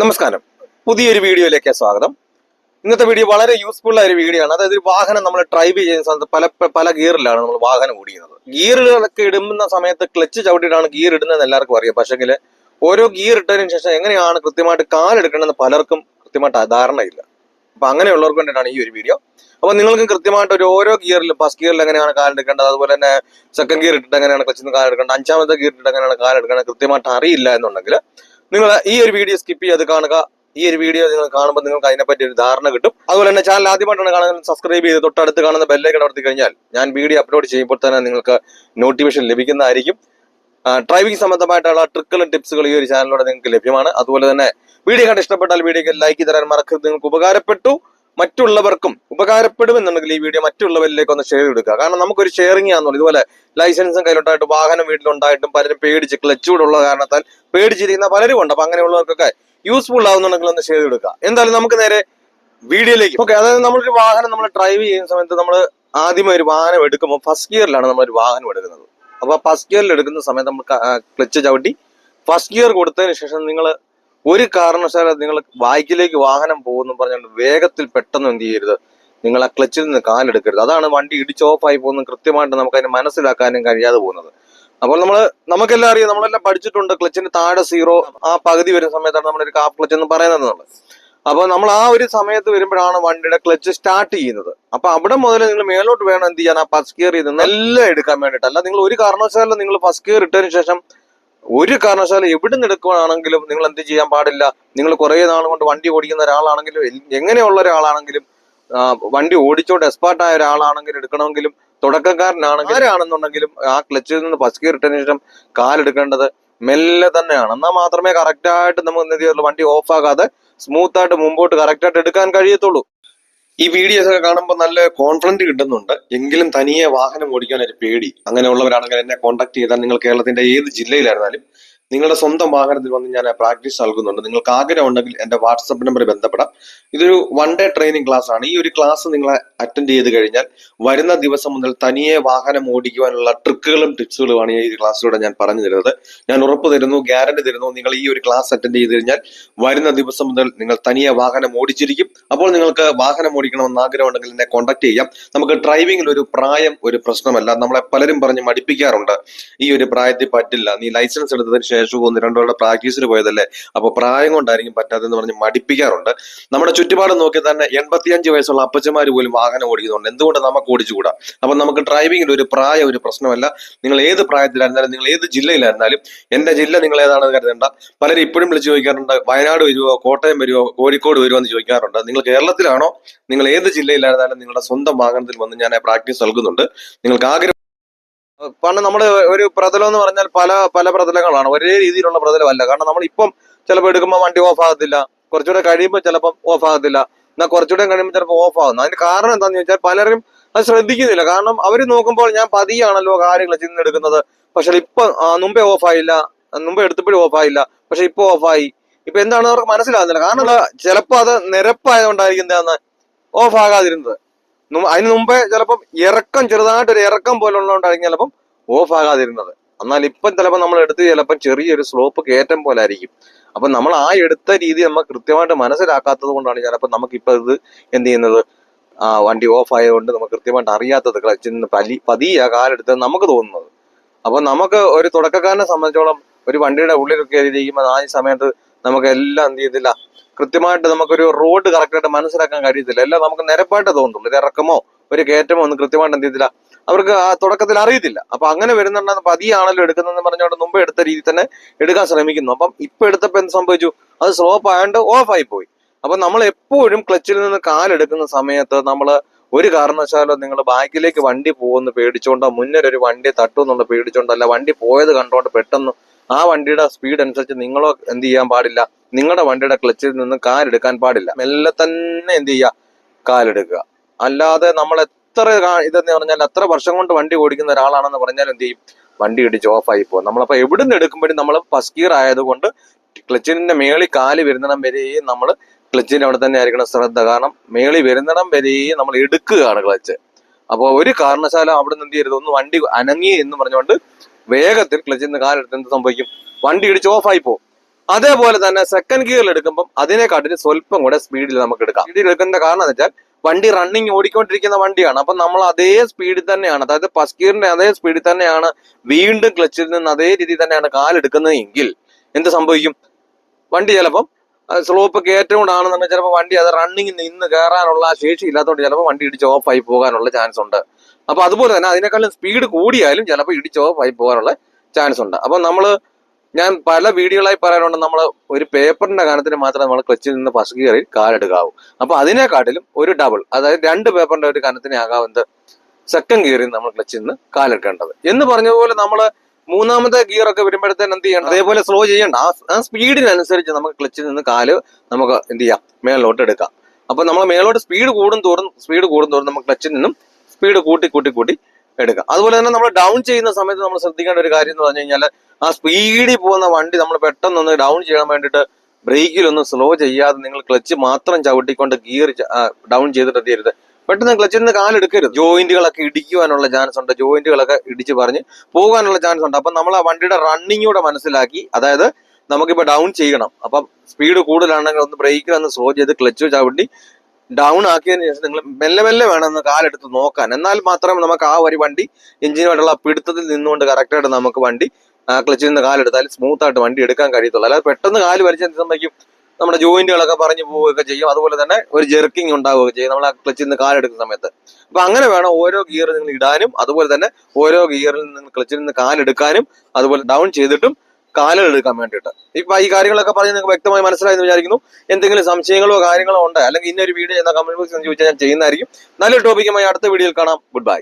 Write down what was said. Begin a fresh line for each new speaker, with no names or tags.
നമസ്കാരം. പുതിയൊരു വീഡിയോയിലേക്ക് സ്വാഗതം. ഇന്നത്തെ വീഡിയോ വളരെ യൂസ്ഫുൾ ആയ ഒരു വീഡിയോ ആണ്. അതായത് വാഹനം നമ്മൾ ഡ്രൈവ് ചെയ്യുന്ന സമയത്ത് പല പല ഗിയറിലാണ് നമ്മൾ വാഹനം ഓടിക്കുന്നത്. ഗിയറുകളൊക്കെ ഇടുന്ന സമയത്ത് ക്ലച്ച് ചവിട്ടിയിട്ടാണ് ഗിയർ ഇടുന്നതെന്ന് എല്ലാവർക്കും അറിയാം. പക്ഷേങ്കിൽ ഓരോ ഗിയർ ഇട്ടതിന് ശേഷം എങ്ങനെയാണ് കൃത്യമായിട്ട് കാലെടുക്കണമെന്ന് പലർക്കും കൃത്യമായിട്ട് ധാരണയില്ല. അപ്പൊ അങ്ങനെയുള്ളവർക്ക് വേണ്ടിയിട്ടാണ് ഈ ഒരു വീഡിയോ അപ്പൊ നിങ്ങൾക്കും കൃത്യമായിട്ട് ഒരു ഓരോ ഗിയറിൽ ഫസ്റ്റ് ഗിയറിൽ എങ്ങനെയാണ് കാലെടുക്കേണ്ടത് അതുപോലെ തന്നെ സെക്കൻഡ് ഗിയർ ഇട്ടിട്ട് എങ്ങനെയാണ് ക്ലച്ചിൽ കാലെടുക്കേണ്ടത് അഞ്ചാമത്തെ ഗിയർ ഇട്ടിട്ട് എങ്ങനെയാണ് കാലെടുക്കേണ്ടത് കൃത്യമായിട്ട് അറിയില്ല എന്നുണ്ടെങ്കിൽ നിങ്ങൾ ഈ ഒരു വീഡിയോ സ്കിപ്പ് ചെയ്ത് കാണുക. ഈ ഒരു വീഡിയോ നിങ്ങൾ കാണുമ്പോൾ നിങ്ങൾക്ക് അതിനെപ്പറ്റി ഒരു ധാരണ കിട്ടും. അതുപോലെ തന്നെ ചാനൽ ആദ്യമായിട്ടാണ് കാണുന്നത് സബ്സ്ക്രൈബ് ചെയ്ത് തൊട്ടടുത്ത് കാണുന്ന ബെല്ലൈക്കൺ അമർത്തി കഴിഞ്ഞാൽ ഞാൻ വീഡിയോ അപ്ലോഡ് ചെയ്യുമ്പോൾ തന്നെ നിങ്ങൾക്ക് നോട്ടിഫിക്കേഷൻ ലഭിക്കുന്നതായിരിക്കും. ഡ്രൈവിംഗ് സംബന്ധമായിട്ടുള്ള ട്രിക്കുകളും ടിപ്സുകളും ഈ ഒരു ചാനലിലൂടെ നിങ്ങൾക്ക് ലഭ്യമാണ്. അതുപോലെ തന്നെ വീഡിയോ കണ്ട് ഇഷ്ടപ്പെട്ടാൽ വീഡിയോക്ക് ലൈക്ക് തരാൻ മറക്കരുത്. നിങ്ങൾക്ക് ഉപകാരപ്പെട്ടു. മറ്റുള്ളവർക്കും ഉപകാരപ്പെടുമെന്നുണ്ടെങ്കിൽ ഈ വീഡിയോ മറ്റുള്ളവരിലേക്ക് ഒന്ന് ഷെയർ എടുക്കുക കാരണം നമുക്കൊരു ഷെയറിംഗ് ആണെന്നുള്ളത് ഇതുപോലെ ലൈസൻസും കയ്യിലുണ്ടായിട്ട് വാഹനം വീട്ടിലുണ്ടായിട്ടും പലരും പേടിച്ച് ക്ലച്ച് ഉള്ള കാരണത്താൽ പേടിച്ചിരിക്കുന്ന പലരും ഉണ്ട്. അപ്പൊ അങ്ങനെയുള്ളവർക്കൊക്കെ യൂസ്ഫുൾ ആവുന്നുണ്ടെങ്കിൽ ഒന്ന് ഷെയർ എടുക്കുക എന്തായാലും നമുക്ക് നേരെ വീഡിയോയിലേക്ക്. ഓക്കെ അതായത് നമ്മളൊരു വാഹനം നമ്മൾ ഡ്രൈവ് ചെയ്യുന്ന സമയത്ത് നമ്മൾ ആദ്യമേ ഒരു വാഹനം എടുക്കുമ്പോൾ ഫസ്റ്റ് ഗിയറിലാണ് നമ്മളൊരു വാഹനം എടുക്കുന്നത്. അപ്പൊ ഫസ്റ്റ് ഗിയറിൽ എടുക്കുന്ന സമയത്ത് നമ്മൾ ക്ലച്ച് ചവിട്ടി ഫസ്റ്റ് ഗിയർ കൊടുത്തതിന് ശേഷം നിങ്ങൾ ഒരു കാരണവശാലും നിങ്ങൾ ബൈക്കിലേക്ക് വാഹനം പോകുന്നു പറഞ്ഞുകൊണ്ട് വേഗത്തിൽ പെട്ടെന്ന് എന്ത് ചെയ്യരുത്. നിങ്ങൾ ആ ക്ലച്ചിൽ നിന്ന് കാലെടുക്കരുത്. അതാണ് വണ്ടി ഇടിച്ച് ഓഫായി പോകുന്നത് കൃത്യമായിട്ട് നമുക്ക് അതിനെ മനസ്സിലാക്കാനും കഴിയാതെ പോകുന്നത്. അപ്പോൾ നമ്മൾ നമുക്കെല്ലാം അറിയാം നമ്മളെല്ലാം പഠിച്ചിട്ടുണ്ട് ക്ലച്ചിന്റെ താഴെ സീറോ ആ പകുതി വരുന്ന സമയത്താണ് നമ്മളൊരു കാപ്പ് ക്ലച്ച് എന്ന് പറയുന്നത് നമ്മൾ അപ്പൊ നമ്മൾ ആ ഒരു സമയത്ത് വരുമ്പോഴാണ് വണ്ടിയുടെ ക്ലച്ച് സ്റ്റാർട്ട് ചെയ്യുന്നത്. അപ്പൊ അവിടെ മുതൽ നിങ്ങൾ മേലോട്ട് വേണം എന്ത് ചെയ്യാൻ? ആ ഫസ്റ്റ് ഗിയർ ചെയ്ത് എല്ലാം എടുക്കാൻ വേണ്ടിയിട്ട്. അല്ല നിങ്ങൾ ഒരു കാരണവശാലും നിങ്ങൾ ഫസ്റ്റ് ഗിയർ ഇട്ടതിന് ശേഷം ഒരു കാരണവശാലും എവിടെ നിന്ന് നിങ്ങൾ എന്ത് ചെയ്യാൻ പാടില്ല. നിങ്ങൾ കുറെ നാൾ കൊണ്ട് വണ്ടി ഓടിക്കുന്ന ഒരാളാണെങ്കിലും എങ്ങനെയുള്ള ഒരാളാണെങ്കിലും വണ്ടി ഓടിച്ചോണ്ട് എക്സ്പേർട്ടായ ഒരാളാണെങ്കിലും എടുക്കണമെങ്കിലും തുടക്കക്കാരനാണെങ്കിൽ ആരാണെന്നുണ്ടെങ്കിലും ആ ക്ലച്ചിൽ നിന്ന് ഗിയർ ഇട്ടതിന് ശേഷം കാലെടുക്കേണ്ടത് മെല്ലെ തന്നെയാണ്. എന്നാൽ മാത്രമേ കറക്റ്റായിട്ട് നമുക്ക് എന്ത് ചെയ്യുള്ളൂ വണ്ടി ഓഫ് ആകാതെ സ്മൂത്ത് ആയിട്ട് മുമ്പോട്ട് കറക്റ്റായിട്ട് എടുക്കാൻ കഴിയത്തുള്ളൂ. ഈ വീഡിയോസ് ഒക്കെ കാണുമ്പോൾ നല്ല കോൺഫിഡന്റ് കിട്ടുന്നുണ്ട്. എങ്കിലും തനിയെ വാഹനം ഓടിക്കാൻ ഒരു പേടി. അങ്ങനെയുള്ളവരാണെങ്കിൽ എന്നെ കോൺടാക്ട് ചെയ്താൽ നിങ്ങൾ കേരളത്തിന്റെ ഏത് ജില്ലയിലായിരുന്നാലും നിങ്ങളുടെ സ്വന്തം വാഹനത്തിൽ വന്ന് ഞാൻ പ്രാക്ടീസ് നൽകുന്നുണ്ട്. നിങ്ങൾക്ക് ആഗ്രഹം ഉണ്ടെങ്കിൽ എന്റെ വാട്സപ്പ് നമ്പർ ബന്ധപ്പെടാം. ഇതൊരു വൺ ഡേ ട്രെയിനിങ് ക്ലാസ് ആണ്. ഈ ഒരു ക്ലാസ് നിങ്ങൾ അറ്റൻഡ് ചെയ്ത് കഴിഞ്ഞാൽ വരുന്ന ദിവസം മുതൽ തനിയെ വാഹനം ഓടിക്കുവാനുള്ള ട്രിക്കുകളും ടിപ്സുകളുമാണ് ഈ ക്ലാസ്സിലൂടെ ഞാൻ പറഞ്ഞു തരുന്നത്. ഞാൻ ഉറപ്പ് തരുന്നു ഗ്യാരണ്ടി തരുന്നു നിങ്ങൾ ഈ ഒരു ക്ലാസ് അറ്റൻഡ് ചെയ്ത് കഴിഞ്ഞാൽ വരുന്ന ദിവസം മുതൽ നിങ്ങൾ തനിയെ വാഹനം ഓടിച്ചിരിക്കും. അപ്പോൾ നിങ്ങൾക്ക് വാഹനം ഓടിക്കണമെന്ന് ആഗ്രഹമുണ്ടെങ്കിൽ എന്നെ കോൺടാക്ട് ചെയ്യാം. നമുക്ക് ഡ്രൈവിംഗിൽ ഒരു പ്രായം ഒരു പ്രശ്നമല്ല. നമ്മളെ പലരും പറഞ്ഞ് മടിപ്പിക്കാറുണ്ട്. ഈ ഒരു പ്രായത്തിൽ പറ്റില്ല. നീ ലൈസൻസ് എടുത്തതിന് ശേഷം ഒന്ന് രണ്ടു പേരുടെ പ്രാക്ടീസിന് പോയതല്ലേ? അപ്പൊ പ്രായം കൊണ്ടായിരിക്കും പറ്റാത്തതെന്ന് പറഞ്ഞ് മടിപ്പിക്കാറുണ്ട്. നമ്മുടെ ചുറ്റുപാട് നോക്കി തന്നെ എൺപത്തിയഞ്ച് വയസ്സുള്ള അപ്പച്ചമാർ പോലും വാഹനം ഓടിക്കുന്നുണ്ട്. എന്തുകൊണ്ട് നമുക്ക് ഓടിച്ചുകൂടാ? അപ്പൊ നമുക്ക് ഡ്രൈവിംഗിൽ ഒരു പ്രായം ഒരു പ്രശ്നമല്ല. നിങ്ങൾ ഏത് പ്രായത്തിലായിരുന്നാലും നിങ്ങൾ ഏത് ജില്ലയിലായിരുന്നാലും എന്റെ ജില്ല നിങ്ങൾ ഏതാണെന്ന് കരുതേണ്ട. പലരും ഇപ്പോഴും വിളിച്ച് ചോദിക്കാറുണ്ട് വയനാട് വരുമോ കോട്ടയം വരുമോ കോഴിക്കോട് വരുമോ എന്ന് ചോദിക്കാറുണ്ട്. നിങ്ങൾ കേരളത്തിലാണോ? നിങ്ങൾ ഏത് ജില്ലയിലായിരുന്നാലും നിങ്ങളുടെ സ്വന്തം വാഹനത്തിൽ വന്ന് ഞാൻ പ്രാക്ടീസ് നൽകുന്നുണ്ട്. നിങ്ങൾക്ക് ആഗ്രഹം പണ്ട് നമ്മൾ ഒരു പ്രതലം എന്ന് പറഞ്ഞാൽ പല പല പ്രതലങ്ങളാണ്. ഒരേ രീതിയിലുള്ള പ്രതലമല്ല. കാരണം നമ്മൾ ഇപ്പം ചിലപ്പോൾ എടുക്കുമ്പോൾ വണ്ടി ഓഫ് ആകത്തില്ല. കുറച്ചുകൂടെ കഴിയുമ്പോൾ ചിലപ്പം ഓഫ് ആകത്തില്ല. എന്നാൽ കുറച്ചുകൂടെ കഴിയുമ്പോൾ ചിലപ്പോൾ ഓഫ് ആകുന്നു. അതിന് കാരണം എന്താണെന്ന് ചോദിച്ചാൽ പലരും അത് ശ്രദ്ധിക്കുന്നില്ല. കാരണം അവർ നോക്കുമ്പോൾ ഞാൻ പതിയാണല്ലോ കാര്യങ്ങൾ ചിന്തെടുക്കുന്നത് പക്ഷെ ഇപ്പൊ മുമ്പേ ഓഫ് ആയില്ല. മുമ്പേ എടുത്തപ്പോഴും ആയില്ല. പക്ഷെ ഇപ്പൊ ഓഫായി ഇപ്പൊ എന്താണെന്ന് അവർക്ക് മനസ്സിലാകുന്നില്ല. കാരണം ചിലപ്പോൾ അത് നിരപ്പായതുകൊണ്ടായിരിക്കും എന്താന്ന് ഓഫ് ആകാതിരുന്നത്. അതിന് മുമ്പേ ചിലപ്പം ഇറക്കം ചെറുതായിട്ട് ഒരു ഇറക്കം പോലെ ഉള്ളതുകൊണ്ടായിരിക്കും ചിലപ്പം ഓഫ് ആകാതിരുന്നത്. എന്നാൽ ഇപ്പം ചിലപ്പോൾ നമ്മൾ എടുത്ത് ചിലപ്പം ചെറിയൊരു സ്ലോപ്പ് കയറ്റം പോലെ ആയിരിക്കും അപ്പൊ നമ്മൾ ആ എടുത്ത രീതി നമ്മൾ കൃത്യമായിട്ട് മനസ്സിലാക്കാത്തത് കൊണ്ടാണ് ചിലപ്പോൾ നമുക്കിപ്പോൾ ഇത് എന്ത് ചെയ്യുന്നത്? ആ വണ്ടി ഓഫ് ആയതുകൊണ്ട് നമുക്ക് കൃത്യമായിട്ട് അറിയാത്തത് ക്ലച്ചിൽ നിന്ന് പലി പതിയ കാലെടുത്ത് നമുക്ക് തോന്നുന്നത്. അപ്പൊ നമുക്ക് ഒരു തുടക്കക്കാരനെ സംബന്ധിച്ചോളം ഒരു വണ്ടിയുടെ ഉള്ളിലൊക്കെ ഇരിക്കുമ്പോൾ ആ സമയത്ത് നമുക്ക് എല്ലാം എന്ത് ചെയ്തില്ല കൃത്യമായിട്ട് നമുക്കൊരു റോഡ് കറക്റ്റായിട്ട് മനസ്സിലാക്കാൻ കഴിയത്തില്ല. എല്ലാം നമുക്ക് നിരപ്പായിട്ട് തോന്നുന്നുള്ളൂ. ഒരു ഇറക്കമോ ഒരു കയറ്റമോ ഒന്നും കൃത്യമായിട്ട് എന്ത് ചെയ്തില്ല അവർക്ക് ആ തുടക്കത്തിൽ അറിയത്തില്ല. അപ്പൊ അങ്ങനെ വരുന്നുണ്ടെന്ന് പതിയാണല്ലോ എടുക്കുന്നതെന്ന് പറഞ്ഞുകൊണ്ട് മുമ്പ് എടുത്ത രീതി തന്നെ എടുക്കാൻ ശ്രമിക്കുന്നു. അപ്പം ഇപ്പൊ എടുത്തപ്പോ എന്ത് സംഭവിച്ചു? അത് സ്ലോപ്പ് ആയതുകൊണ്ട് ഓഫ് ആയി പോയി. അപ്പൊ നമ്മൾ എപ്പോഴും ക്ലച്ചിൽ നിന്ന് കാലെടുക്കുന്ന സമയത്ത് നമ്മൾ ഒരു കാരണവശാലോ നിങ്ങൾ ബാക്കിലേക്ക് വണ്ടി പോകുന്ന പേടിച്ചുകൊണ്ടോ മുന്നിൽ ഒരു വണ്ടി തട്ടുമെന്നുള്ള പേടിച്ചുകൊണ്ടോ അല്ല വണ്ടി പോയത് കണ്ടോണ്ട് പെട്ടെന്ന് ആ വണ്ടിയുടെ സ്പീഡ് അനുസരിച്ച് നിങ്ങളോ എന്ത് ചെയ്യാൻ പാടില്ല. നിങ്ങളുടെ വണ്ടിയുടെ ക്ലച്ചിൽ നിന്ന് കാലെടുക്കാൻ പാടില്ല. മെല്ലെ തന്നെ എന്ത് ചെയ്യുക കാലെടുക്കുക അല്ലാതെ നമ്മൾ എത്ര ഇതെന്ന് പറഞ്ഞാൽ എത്ര വർഷം കൊണ്ട് വണ്ടി ഓടിക്കുന്ന ഒരാളാണെന്ന് പറഞ്ഞാൽ എന്ത് ചെയ്യും? വണ്ടി ഇടിച്ച് ഓഫായി പോകും. നമ്മളപ്പോ നിന്ന് എടുക്കുമ്പോഴും നമ്മൾ ഫസ്റ്റ് ഗിയർ ആയതുകൊണ്ട് ക്ലച്ചിന്റെ മേളിൽ കാൽ വരുന്നിടം വരെയും നമ്മൾ ക്ലച്ചിന്റെ അവിടെ തന്നെ ആയിരിക്കണം ശ്രദ്ധ. കാരണം മേളിൽ വരുന്നിടം വരെയും നമ്മൾ എടുക്കുകയാണ് ക്ലച്ച് അപ്പോൾ ഒരു കാരണശാല അവിടെ നിന്ന് എന്ത് ചെയ്യരുത്? ഒന്ന് വണ്ടി അനങ്ങി എന്ന് പറഞ്ഞുകൊണ്ട് വേഗത്തിൽ ക്ലച്ചിൽ നിന്ന് കാലെടുത്ത് എന്ത് സംഭവിക്കും? വണ്ടി ഇടിച്ച് ഓഫായി പോകും. അതേപോലെ തന്നെ സെക്കൻഡ് ഗിയറിൽ എടുക്കുമ്പോൾ അതിനെക്കാട്ടിലും സ്വല്പം കൂടെ സ്പീഡിൽ നമുക്ക് എടുക്കാം. സ്പീഡിൽ എടുക്കേണ്ട കാരണം എന്ന് വെച്ചാൽ വണ്ടി റണ്ണിങ് ഓടിക്കൊണ്ടിരിക്കുന്ന വണ്ടിയാണ്. അപ്പം നമ്മൾ അതേ സ്പീഡിൽ തന്നെയാണ് അതായത് ഫസ്റ്റ് ഗിയറിന്റെ അതേ സ്പീഡിൽ തന്നെയാണ് വീണ്ടും ക്ലച്ചിൽ നിന്ന് അതേ രീതിയിൽ തന്നെയാണ് കാലെടുക്കുന്നതെങ്കിൽ എന്ത് സംഭവിക്കും? വണ്ടി ചിലപ്പം സ്ലോപ്പ് കയറ്റം കൊണ്ടാണെന്നുണ്ടെങ്കിൽ ചിലപ്പോൾ വണ്ടി അത് റണ്ണിങ് നിന്ന് കയറാനുള്ള ശേഷി ഇല്ലാത്തതുകൊണ്ട് ചിലപ്പോൾ വണ്ടി ഇടിച്ച് ഓഫ് ആയി പോകാനുള്ള ചാൻസ് ഉണ്ട്. അപ്പൊ അതുപോലെ തന്നെ അതിനേക്കാളും സ്പീഡ് കൂടിയാലും ചിലപ്പോൾ ഇടിച്ച് ഓഫ് ആയി പോകാനുള്ള ചാൻസ് ഉണ്ട്. അപ്പൊ നമ്മൾ ഞാൻ പല വീഡിയോകളായി പറയാനുണ്ട് നമ്മൾ ഒരു പേപ്പറിന്റെ കാര്യത്തിന് മാത്രമേ നമ്മൾ ക്ലച്ചിൽ നിന്ന് ഫസ്റ്റ് കയറി കാലെടുക്കാവൂ അപ്പൊ അതിനെക്കാട്ടിലും ഒരു ഡബിൾ അതായത് രണ്ട് പേപ്പറിന്റെ ഒരു കനത്തിനെ ആകാവുന്നത് സെക്കൻഡ് ഗിയറിൽ നമ്മൾ ക്ലച്ചിൽ നിന്ന് കാലെടുക്കേണ്ടത് എന്ന് പറഞ്ഞതുപോലെ നമ്മൾ മൂന്നാമത്തെ ഗിയർ ഒക്കെ വരുമ്പോഴത്തേന് എന്ത് ചെയ്യണം അതേപോലെ സ്ലോ ചെയ്യണ്ട. ആ സ്പീഡിനനുസരിച്ച് നമുക്ക് ക്ലച്ചിൽ നിന്ന് കാൽ നമുക്ക് എന്ത് ചെയ്യാം? മേളിലോട്ട് എടുക്കാം. അപ്പൊ നമ്മൾ മേലോട്ട് സ്പീഡ് കൂടും തോറും സ്പീഡ് കൂടും തോറും നമുക്ക് ക്ലച്ചിൽ നിന്നും സ്പീഡ് കൂട്ടി കൂട്ടി കൂട്ടി എടുക്കാം. അതുപോലെ തന്നെ നമ്മൾ ഡൗൺ ചെയ്യുന്ന സമയത്ത് നമ്മൾ ശ്രദ്ധിക്കേണ്ട ഒരു കാര്യം എന്ന് പറഞ്ഞു കഴിഞ്ഞാൽ ആ സ്പീഡിൽ പോകുന്ന വണ്ടി നമ്മൾ പെട്ടെന്നൊന്ന് ഡൗൺ ചെയ്യാൻ വേണ്ടിയിട്ട് ബ്രേക്കിലൊന്ന് സ്ലോ ചെയ്യാതെ നിങ്ങൾ ക്ലച്ച് മാത്രം ചവിട്ടിക്കൊണ്ട് ഗിയർ ഡൗൺ ചെയ്തിട്ട് എത്തിയരുത് പെട്ടെന്ന് ക്ലച്ചിൽ നിന്ന് കാലെടുക്കരുത് ജോയിന്റുകളൊക്കെ ഇടിക്കുവാനുള്ള ചാൻസ് ഉണ്ട്. ജോയിന്റുകളൊക്കെ ഇടിച്ച് പറഞ്ഞ് പോകാനുള്ള ചാൻസ് ഉണ്ട്. അപ്പം നമ്മൾ ആ വണ്ടിയുടെ റണ്ണിങ്ങൂടെ മനസ്സിലാക്കി അതായത് നമുക്കിപ്പോൾ ഡൗൺ ചെയ്യണം. അപ്പം സ്പീഡ് കൂടുതലാണെങ്കിൽ ഒന്ന് ബ്രേക്കിൽ ഒന്ന് സ്ലോ ചെയ്ത് ക്ലച്ച് ചവിട്ടി ഡൗൺ ആക്കിയതിന് ശേഷം നിങ്ങൾ മെല്ലെ മെല്ലെ വേണം ഒന്ന് കാലെടുത്ത് നോക്കാൻ. എന്നാൽ മാത്രമേ നമുക്ക് ആ ഒരു വണ്ടി എഞ്ചിനുമായിട്ടുള്ള പിടുത്തത്തിൽ നിന്നുകൊണ്ട് കറക്റ്റായിട്ട് നമുക്ക് വണ്ടി ക്ലച്ചിൽ നിന്ന് കാലെടുത്താൽ സ്മൂത്ത് ആയിട്ട് വണ്ടി എടുക്കാൻ കഴിയത്തുള്ളൂ. അല്ലാതെ പെട്ടെന്ന് കാൽ വലിച്ച സംഭവിക്കും? നമ്മുടെ ജോയിന്റുകളൊക്കെ പറഞ്ഞു പോവുകയൊക്കെ ചെയ്യും. അതുപോലെ തന്നെ ഒരു ജെർക്കിങ് ഉണ്ടാവുകയൊക്കെ ചെയ്യും നമ്മൾ ആ ക്ലച്ചിൽ നിന്ന് കാലെടുക്കുന്ന സമയത്ത്. അപ്പൊ അങ്ങനെ വേണം ഓരോ ഗിയർ നിങ്ങൾ ഇടാനും അതുപോലെ തന്നെ ഓരോ ഗിയറിൽ നിന്ന് ക്ലച്ചിൽ നിന്ന് കാലെടുക്കാനും അതുപോലെ ഡൗൺ ചെയ്തിട്ടും കാലുകൾ എടുക്കാൻ വേണ്ടിയിട്ട്. ഇപ്പൊ ഈ കാര്യങ്ങളൊക്കെ പറഞ്ഞ് നിങ്ങൾക്ക് വ്യക്തമായി മനസ്സിലായെന്ന് വിചാരിക്കുന്നു. എന്തെങ്കിലും സംശയങ്ങളോ കാര്യങ്ങളോ ഉണ്ട്? അല്ലെങ്കിൽ ഇന്നൊരു വീഡിയോ എന്ന കമന്റ് ബോക്സിൽ ചോദിച്ചാൽ ഞാൻ ചെയ്യുന്നതായിരിക്കും. നല്ലൊരു ടോപ്പിക്കുമായി അടുത്ത വീഡിയോയിൽ കാണാം. Good bye